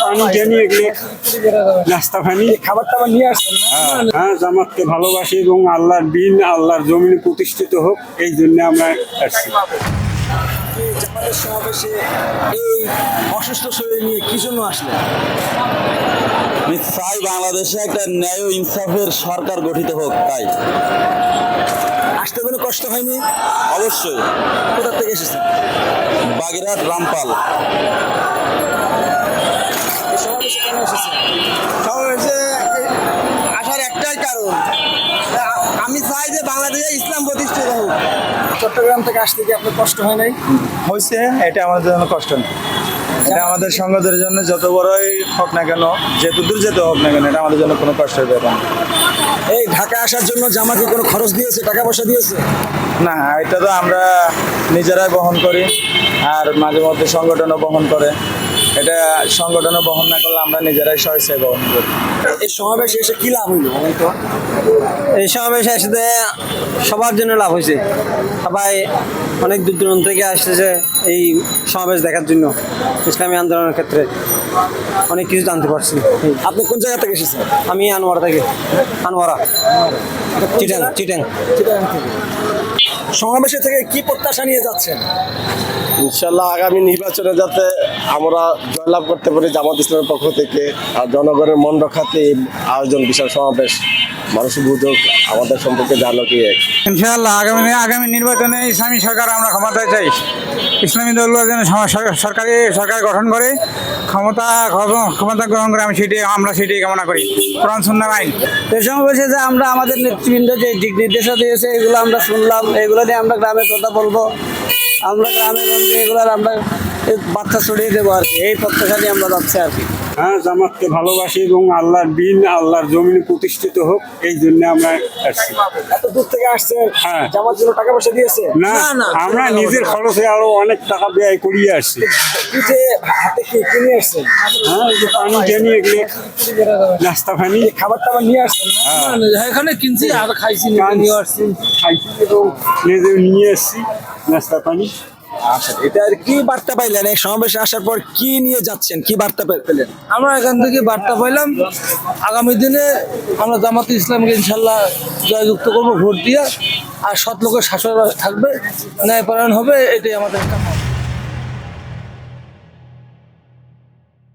পানি জানি এগুলো নাস্তা পানি। খাবার টাবার নিয়ে আসছেন হ্যাঁ, হ্যাঁ জামাতকে ভালোবাসি এবং আল্লাহর দিন আল্লাহর জমিনে প্রতিষ্ঠিত হোক এই জন্য আমরা আসছি। জামাতের সমাবেশে এই অসুস্থ শরীর নিয়ে কি জন্য আসলেন? আমি চাই বাংলাদেশে একটা ন্যায় ইনসাফের সরকার গঠিত হোক তাই। আসতে কোনো কষ্ট হয়নি? অবশ্যই। কোথা থেকে এসেছেন বাগেরহাট রামপাল। সমাবেশে কেন এসেছেন সমাবেশে আসার একটাই কারণ আমি চাই যে বাংলাদেশে ইসলাম প্রতিষ্ঠিত হোক। চট্টগ্রাম থেকে আসতে কি আপনার কষ্ট হয় নাই? হয়েছে এটা আমাদের জন্য কষ্ট না এটা আমাদের সংগতের জন্য যত বড়ই হোক না কেন যেহেতু দূর যেতে হোক না কেন এটা আমাদের জন্য কোনো কষ্টের ব্যাপার না। এই ঢাকা আসার জন্য জামাকে কোনো খরচ দিয়েছে টাকা পয়সা দিয়েছে না এটা তো আমরা নিজেরাই বহন করি আর মাঝে মধ্যে সংগঠনও বহন করে এটা সংগঠনও বহন না করলে আমরা নিজেরাই স্বেচ্ছায় বহন করি। এই সমাবেশে এসে কি লাভ হইল এই সমাবেশে আসতে সবার জন্য লাভ হয়েছে। সবাই অনেক দূর দূরান্ত থেকে আসতেছে এই সমাবেশ দেখার জন্য ইসলামী আন্দোলনের ক্ষেত্রে। অনেক কিছু জানতে পারছি। আপনি কোন জায়গা থেকে এসেছেন? আমি আনোয়ারা থেকে। আনোয়ারা। চিটাং চিটাং। চিটাগাং থেকে। সমাবেশে থেকে কি প্রত্যাশা নিয়ে যাচ্ছেন? ইনশাল্লাহ আগামী নির্বাচনে যাতে আমরা জয়লাভ করতে পারি জামাত ইসলামের পক্ষ থেকে আর জনগণের মন রক্ষাতে আয়োজন বিশাল সমাবেশ মানুষ বুঝুক আমাদের সম্পর্কে জানো কি ইনশাআল্লাহ আগামী আগামী নির্বাচনে ইসলামী সরকার আমরা ক্ষমতায় চাই। ইসলামী দলগুলো যেন সরকারি সরকার গঠন করে ক্ষমতা ক্ষমতা গ্রহণ করে আমি সেটাই আমরা সেটাই কামনা করি। কোরআন সুন্নার আইন। এই সমাবেশে যে আমরা আমাদের নেতৃবৃন্দ যে দিক নির্দেশনা দিয়েছে এগুলো আমরা শুনলাম এগুলো নিয়ে আমরা গ্রামে কথা বলব। আমরা গ্রামে এগুলোর আমরা এই বার্তা ছড়িয়ে দেবো আর কি এই প্রত্যাশা নিয়ে আমরা যাচ্ছি আর কি। হ্যাঁ জামাতকে ভালোবাসি এবং আল্লাহর দিন আল্লাহর জমিনে প্রতিষ্ঠিত হোক এই জন্য আমরা আসছি। এত দূর থেকে আসছেন? হ্যাঁ। জামার জন্য টাকা পয়সা দিয়েছে? না আমরা নিজের খরচে আরও অনেক টাকা ব্যয় করিয়ে আসছি। যে হাতে কি কি নিয়ে আসছেন? হ্যাঁ যে পানি জানি এগুলো নাস্তা পানি। খাবার টাবার নিয়ে আসছেন না? এখানে কিনছি আর খাইছি নিয়ে আসছি। খাইছি এবং নিজে নিয়ে আসছি নাস্তা পানি। আচ্ছা পাইলেন? এই সমাবেশে আসার পর কি নিয়ে যাচ্ছেন? কি বার্তা আমরা এখান থেকে বার্তা পাইলাম, আগামী দিনে আমরা ইনশাল্লাহ জয়যুক্ত করব ভোট দিয়ে, আর সৎ লোকের শাসন থাকবে, ন্যায়পরায়ণ হবে, এটাই আমাদের কামনা।